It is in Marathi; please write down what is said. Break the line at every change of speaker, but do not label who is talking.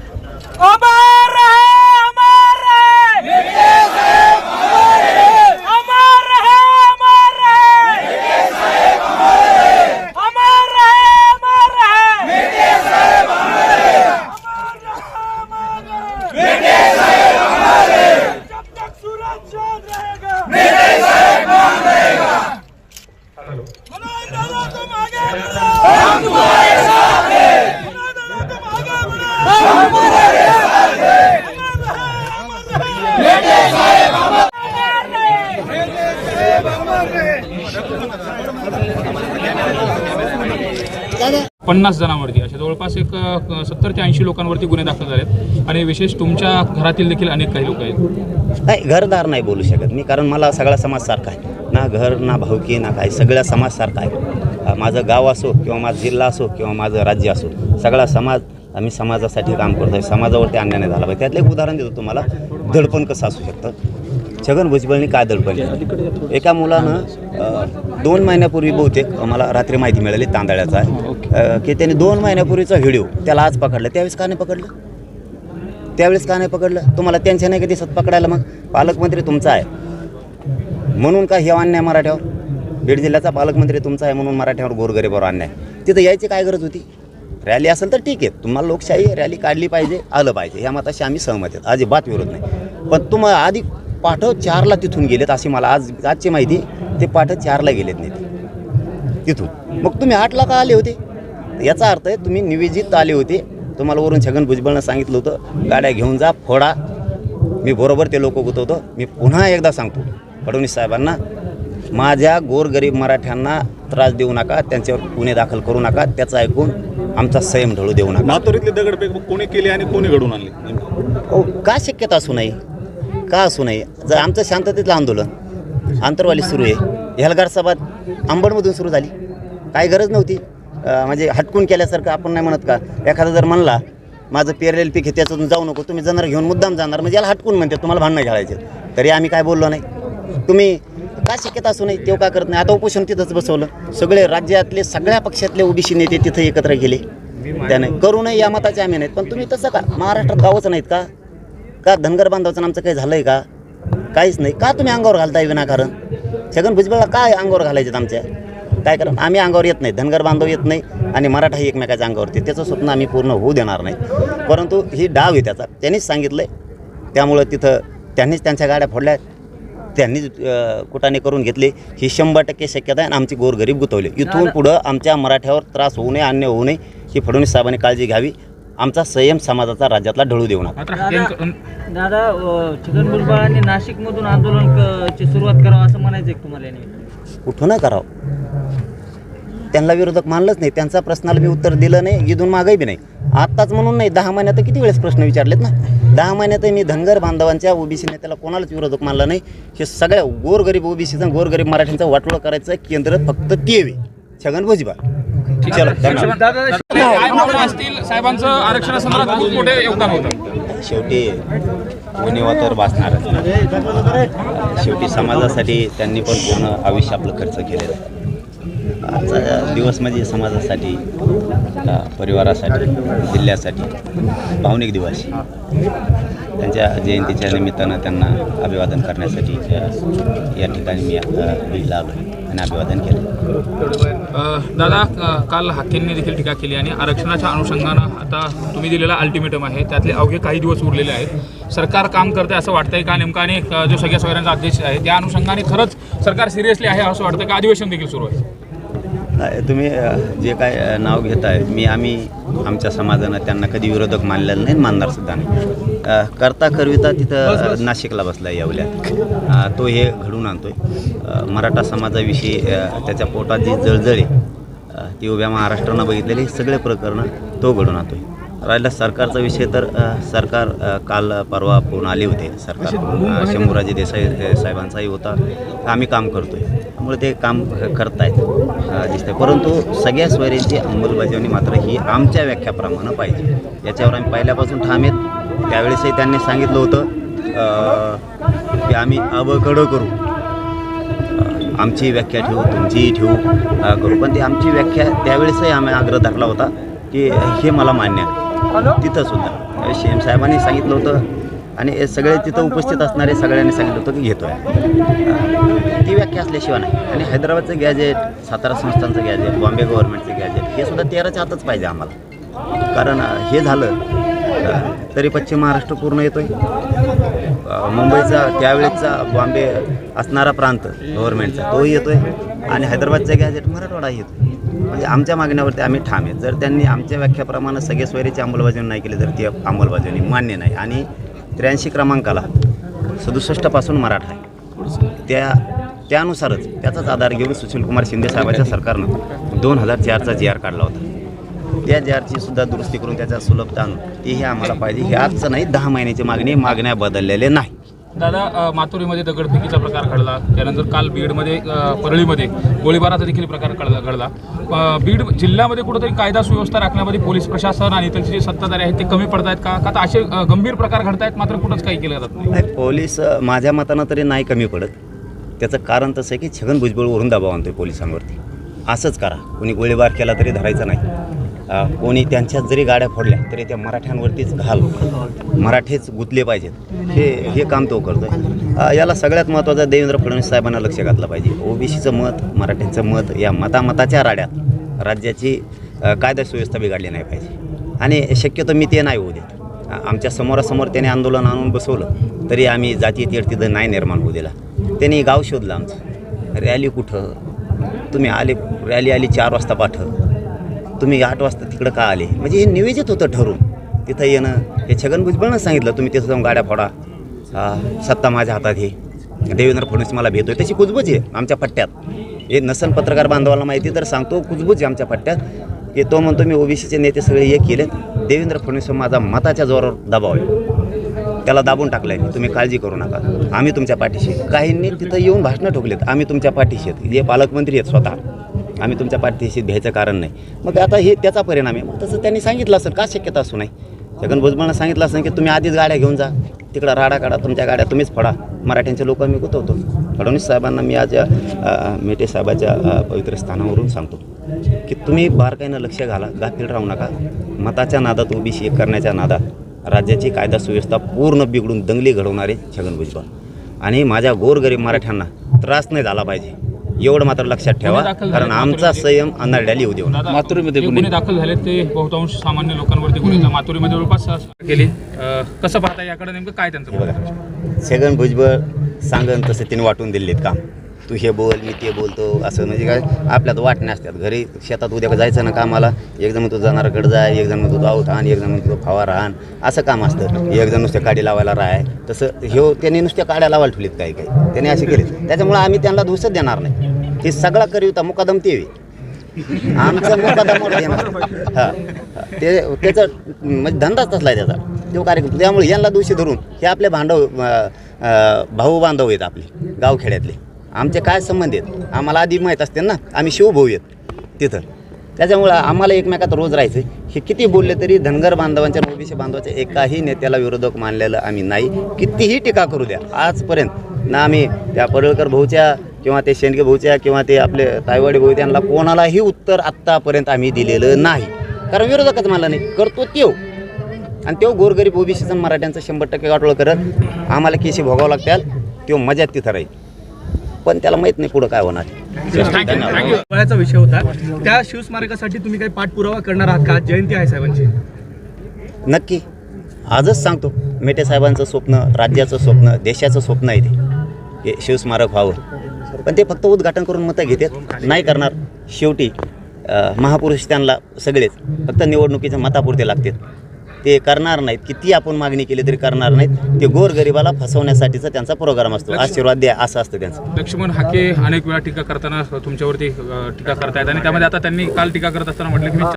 अमर है अमर है अमर है अमर है अमर है अमर है जब तक सूरज चांद रहेगा मनोज दादा तुम आगे बढ़ो हम तुम्हारे साथ हैं मनोज दादा तुम आगे बढ़ो हम तुम्हारे साथ हैं अमर रहे अमर रहे अमर रहे
पन्नास जणांवरती अशा जवळपास एक सत्तर ते ऐंशी लोकांवरती गुन्हे दाखल झालेत. आणि विशेष तुमच्या घरातील देखील अनेक काही लोक आहेत.
नाही घरदार नाही बोलू शकत मी कारण मला सगळा समाज सारखा आहे. ना घर ना भाऊकी ना काय सगळा समाज सारखा आहे माझं गाव असो किंवा माझा जिल्हा असो किंवा माझं राज्य असो सगळा समाज आम्ही समाजासाठी काम करतो आहे समाजावरती अन्याय नाही झाला पाहिजे. त्यातलं एक उदाहरण देतो तुम्हाला. दडपण कसं असू शकतं? छगन भुजबळनी काय दडपण एका मुलानं दोन महिन्यापूर्वी बहुतेक मला रात्री माहिती मिळाली तांदळ्याचा की त्याने दोन महिन्यापूर्वीचा व्हिडिओ त्याला आज पकडला. त्यावेळेस का नाही पकडलं? त्यावेळेस का नाही पकडलं? तुम्हाला त्यांच्या नाही का दिसत पकडायला मग? पालकमंत्री तुमचा आहे. म्हणून का हे अन्याय मराठ्यावर? बीड जिल्ह्याचा पालकमंत्री तुमचा आहे म्हणून मराठ्यावर गोरगरीबावर अन्याय. तिथं यायची काय गरज होती? रॅली असेल तर ठीक आहे. तुम्हाला लोकशाही रॅली काढली पाहिजे आलं पाहिजे. ह्या मताशी आम्ही सहमत आहेत. अजिबात विरोध नाही. पण तुम्हाला आधी पाठव चारला तिथून गेलेत अशी मला आज आजची माहिती. ते पाठव चारला गेलेत नाही. तिथून. मग तुम्ही आठला का आले होते? याचा अर्थ आहे तुम्ही निवेदित आले होते. तुम्हाला वरून छगन भुजबळनं सांगितलं होतं गाड्या घेऊन जा फोडा. मी बरोबर ते लोक गुतवतो. मी पुन्हा एकदा सांगतो फडणवीस साहेबांना माझ्या गोरगरीब मराठ्यांना त्रास देऊ नका त्यांच्यावर गुन्हे दाखल करू नका त्याचं ऐकून आमचा संयम ढळू देऊ नका.
मातोरीतले दगडफेक कोणी केली आणि कोणी घडून आणली?
अहो का शक्यता असू नये? का असू नये? जर आमचं शांततेतलं आंदोलन आंतरवाली सुरू आहे. हेलगार सभा अंबडमधून सुरू झाली. काही गरज नव्हती. म्हणजे हटकून केल्यासारखं आपण नाही म्हणत का? एखादा जर म्हणला माझं पेरलेलं पीक आहे त्याच्यातून जाऊ नको तुम्ही जनावर घेऊन मुद्दाम जाणार. म्हणजे याला हटकून म्हणते तुम्हाला भांडणं घालायचे तरी आम्ही काय बोललो नाही. तुम्ही का शक्यता असू नये? तेव्हा का करत नाही? आता उपोषण तिथंच बसवलं. सगळे राज्यातले सगळ्या पक्षातले ओबीसी नेते तिथं एकत्र गेले. त्याने करू नये या मताचे आम्ही नाहीत. पण तुम्ही तसं का? महाराष्ट्रात गावच नाहीत का? का धनगर बांधवाचं आमचं काही झालंय का? काहीच नाही. का तुम्ही अंगावर घालताय विनाकारण? छगन भुजबळला काय अंगावर घालायचे आमच्या? काय कारण आम्ही अंगावर येत नाही. धनगर बांधव येत नाही आणि मराठाही एकमेकाच्या अंगावरती त्याचं स्वप्न आम्ही पूर्ण होऊ देणार नाही. परंतु ही डाव आहे त्याचा. त्यांनीच सांगितलं आहे त्यामुळं तिथं त्यांनीच त्यांच्या गाड्या फोडल्या. त्यांनीच कुटाने करून घेतले. ही शंभर टक्के शक्यता आहे आणि आमची गोरगरीब गुतवले. इथून पुढं आमच्या मराठ्यावर त्रास होऊ नये अन्य होऊ नये ही फडणवीस साहेबांनी काळजी घ्यावी. आमचा संयम समाजाचा राज्यातला ढळू देऊ नका.
दादा छगन भुजबळांनी नाशिकमधून आंदोलन ची सुरुवात करावं असं म्हणायचं तुम्हाला याने?
कुठं न करावं. त्यांना विरोधक मानलंच नाही. त्यांचा प्रश्नाला मी उत्तर दिलं नाही इथून मागही बी नाही. आत्ताच म्हणून नाही दहा महिन्यात किती वेळेस प्रश्न विचारलेत ना? दहा महिन्यात मी धनगर बांधवांच्या ओबीसी नेत्याला कोणालाच विरोधक मानला नाही. हे सगळ्या गोरगरीब ओबीसीचा गोरगरीब मराठ्यांचा वाटोळं करायचं केंद्र फक्त टीव्ही. छगन भुजबळ.
भावना असतील? साहेबांचं आरक्षणासंदर्भात खूप मोठे योगदान होतं.
शेवटी गुन्हेवा तर वाचणारच ना. शेवटी समाजासाठी त्यांनी पण पूर्ण आयुष्य आपलं खर्च केलेलं आहे. आजचा दिवस म्हणजे समाजासाठी परिवारासाठी जिल्ह्यासाठी भावनिक दिवस. त्यांच्या जयंतीच्या निमित्तानं त्यांना अभिवादन करण्यासाठी या ठिकाणी मी आलो आणि अभिवादन केलं.
दादा काल हाकेंनी देखील टीका केली आणि आरक्षणाच्या अनुषंगानं आता तुम्ही दिलेला अल्टिमेटम आहे. त्यातले अवघे काही दिवस उरलेले आहेत. सरकार काम करते असं वाटतंय का? नेमका आणि जो सगळ्या सोयऱ्यांचा अध्यक्ष आहे त्या अनुषंगाने खरंच सरकार सिरियसली आहे असं वाटतं का? अधिवेशन देखील सुरू आहे.
तुम्ही जे काय नाव घेताय मी आम्ही आमच्या समाजानं त्यांना कधी विरोधक मानलेलं नाही मानणार सुद्धा नाही. करता करविता तिथं नाशिकला बसला येवल्यात अ, तो हे घडून आणतोय. मराठा समाजाविषयी त्याच्या पोटात जी जळजळ ती उभ्या महाराष्ट्रानं बघितलेली सगळे प्रकरणं तो घडून आणतोय. राहिला सरकारचा विषय तर सरकार काल परवा पूर्ण आले होते. सरकार शंभूराजे देसाई साहेबांचाही होता. आम्ही काम करतोय. त्यामुळे ते काम क- करतायत अ, दिसतंय. परंतु सगळ्या स्वैरीची अंमलबजावणी मात्र ही आमच्या व्याख्याप्रमाणे पाहिजे. याच्यावर आम्ही पहिल्यापासून ठाम आहेत. त्यावेळेसही त्यांनी सांगितलं होतं की आम्ही अवकडं करू. आमची व्याख्या ठेवू तुमचीही ठेवू करू. पण ती आमची व्याख्या त्यावेळेसही आम्ही आग्रह धरला होता की हे मला मान्य आहे. तिथं साहेबांनी सांगितलं होतं आणि हे सगळे तिथं उपस्थित असणारे सगळ्यांनी सांगितलं होतं की घेतो आहे ती व्याख्या असल्याशिवाय नाही. आणि हैदराबादचं गॅजेट सातारा संस्थांचं गॅजेट बॉम्बे गव्हर्नमेंटचं गॅजेट हे सुद्धा तेराच्या हातच पाहिजे आम्हाला. कारण हे झालं तरी पश्चिम महाराष्ट्र पूर्ण येतोय. मुंबईचा त्यावेळेचा बॉम्बे असणारा प्रांत गव्हर्नमेंटचा तोही येतोय. आणि हैदराबादचा गॅजेट मराठवाडा येतो म्हणजे आमच्या मागण्यावरती आम्ही ठाम आहेत जर त्यांनी आमच्या व्याख्याप्रमाणे सगळे सोयरीची अंमलबजावणी नाही केली तर ती अंमलबजावणी मान्य नाही. आणि त्र्याऐंशी क्रमांकाला सदुसष्टपासून मराठा आहे. त्या त्यानुसारच त्याचाच आधार घेऊन सुशीलकुमार शिंदे साहेबांच्या सरकारनं दोन हजार चारचा जी आर काढला होता. त्या जी आरची सुद्धा दुरुस्ती करून त्याचा सुलभता आणून तीही आम्हाला पाहिजे. हे आजचं नाही दहा महिन्याची मागणी मागण्या बदललेले नाही.
दादा माथुरीमध्ये दगडफेकीचा प्रकार घडला. त्यानंतर काल बीडमध्ये परळीमध्ये गोळीबाराचा देखील प्रकार घडला. घडला बीड जिल्ह्यामध्ये कुठंतरी कायदा सुव्यवस्था राखण्यामध्ये पोलीस प्रशासन आणि इथलचे जे सत्ताधारी आहेत ते कमी पडत आहेत का? का तर असे गंभीर प्रकार घडत आहेत मात्र कुठंच काही केलं जात नाही?
पोलीस माझ्या मतानं तरी नाही कमी पडत. त्याचं कारण तसं आहे की छगन भुजबळवरून दबाव आणतोय पोलिसांवरती. असंच करा. कोणी गोळीबार केला तरी धरायचं नाही. कोणी त्यांच्यात जरी गाड्या फोडल्या तरी त्या मराठ्यांवरतीच घाल मराठेच गुंतले पाहिजेत. हे हे काम तो करतोय. याला सगळ्यात महत्त्वाचं देवेंद्र फडणवीस साहेबांना लक्ष घातलं पाहिजे. ओबीसीचं मत मराठ्यांचं मत या मतामताच्या राड्यात राज्याची कायदा सुव्यवस्था बिघडली नाही पाहिजे. आणि शक्यतो मी ते नाही होऊ देत. आमच्या समोरासमोर त्याने आंदोलन आणून बसवलं तरी आम्ही जाती तीड तिथं नाही निर्माण होऊ दिला. त्यांनी गाव शोधलं आमचं. रॅली कुठं? तुम्ही आले रॅली आली चार वाजता पाठव. तुम्ही आठ वाजता तिकडं का आले? म्हणजे हे नियोजित होतं ठरून तिथं येणं हे छगन भुजबळनं सांगितलं तुम्ही तिथं जाऊन गाड्या फोडा. सत्ता माझ्या हातात हे देवेंद्र फडणवीस मला भेटतोय. त्याची कुजबूज आहे आमच्या पट्ट्यात हे नसन पत्रकार बांधवाला माहिती तर सांगतो कुजबूज आहे आमच्या पट्ट्यात की तो म्हणतो मी ओबीसीचे नेते सगळे हे केलेत. देवेंद्र फडणवीस माझा मताच्या जोरावर दबाव आहे. त्याला दाबून टाकलं आहे तुम्ही काळजी करू नका. आम्ही तुमच्या पाठीशी. काहींनी तिथं येऊन भाषणं ठोकलेत. आम्ही तुमच्या पाठीशी आहेत. जे पालकमंत्री आहेत स्वतः. आम्ही तुमच्या पार्टीशी घ्यायचं कारण नाही. मग आता हे त्याचा परिणाम आहे. मग तसं त्यांनी सांगितलं असेल का शक्यता असू नाही छगन भुजबळनं सांगितलं असेल की तुम्ही आधीच गाड्या घेऊन जा. तिकडं राडा काढा तुमच्या गाड्या तुम्हीच फडा. मराठ्यांचे लोक मी गुतवतो. फडणवीस साहेबांना मी आज अ, मेटे साहेबाच्या पवित्र स्थानावरून सांगतो की तुम्ही बारकाईनं लक्ष घाला गाफील राहू नका. मताच्या नादात ओबीसी करण्याच्या नादात राज्याची कायदा सुव्यवस्था पूर्ण बिघडून दंगली घडवणारे छगन भुजबळ. आणि माझ्या गोरगरीब मराठ्यांना त्रास नाही झाला पाहिजे. एवढं मात्र लक्षात ठेवा
गुन्हे दाखल
कारण
झाले
आमचा संयम अनाड्याली येऊ देऊ नका.
दादा, जे गुन्हे दाखल झाले ते बहुतांश सामान्य लोकांवरती गुन्हे माथुरीमध्ये जवळपास केली. अ, कसं पाहता याकडे नेमकं काय त्यांचं
हे
आहे?
बघा छगन भुजबळ सांगन तसे तिने वाटून दिलेत काम. तू हे बोल मी ते बोलतो असं म्हणजे काय? आपल्यात वाटणे असतात. घरी शेतात उद्या जायचं ना कामाला एक जण म्हणतो जाणाराकडे जाय एक जण म्हणतो दाऊत आण एक जण म्हणतो फवारा आण असं काम असतं. एक जण नुसत्या काडी लावायला राहाय तसं ह्यो त्यांनी नुसत्या काड्या लावायला ठेवलीत काही काही. त्यांनी असे केले त्याच्यामुळे आम्ही त्यांना दोषच देणार नाही. हे सगळा करिता मुकादम तेवी आमचं मुकादम हां. ते त्याचं म्हणजे धंदाच तसला आहे त्याचा. तो कार्यक्रम त्यामुळे यांना दोषी धरून हे आपले भांडव भाऊ बांधव आहेत आपले गावखेड्यातले. आमचे काय संबंध आहेत? आम्हाला आधी माहीत असते ना? आम्ही शिवभाऊ आहेत तिथं. त्याच्यामुळं आम्हाला एकमेकात रोज राहायचं हे किती बोलले तरी धनगर बांधवांच्या ओबीसी बांधवाच्या एकाही नेत्याला विरोधक मानलेलं आम्ही नाही. कितीही टीका करू द्या. आजपर्यंत ना आम्ही त्या पडळकर भाऊच्या किंवा ते शेंडगे भाऊच्या किंवा ते आपले तायवाडी भाऊ त्यांना कोणालाही उत्तर आत्तापर्यंत आम्ही दिलेलं नाही. कारण विरोधकच मानला नाही करतो तेव आणि तो गोरगरीब ओबीसीचा मराठ्यांचं शंभर टक्के गाठोळ करत आम्हाला केशी भोगावं लागतात तो मजात तिथं राहील. पण त्याला माहीत नाही पुढं काय होणार.
वयाचा विषय होता. त्या शिवस्मारकासाठी तुम्ही काही पाठपुरावा करणार आहात का? जयंती आहे साहेबांची.
नक्की. आजच सांगतो. मेटे साहेबांचं स्वप्न राज्याचं स्वप्न देशाचं स्वप्न आहे ते. हे शिवस्मारक व्हावं. पण ते फक्त उद्घाटन करून मतं घेतात नाही करणार. शेवटी महापुरुष त्यांना सगळेच फक्त निवडणुकीच्या मतापुरते लागतात ते करणार नाहीत किती आपण मागणी केली तरी करणार नाहीत. ते गोरगरिबाला फसवण्यासाठीचा त्यांचा प्रोग्राम असतो. आशीर्वाद द्या असं असतं त्यांचं.
लक्ष्मण हाके अनेक वेळा टीका करताना तुमच्यावरती टीका करतायत. आणि त्यामध्ये आता त्यांनी काल टीका करत असताना म्हटलं की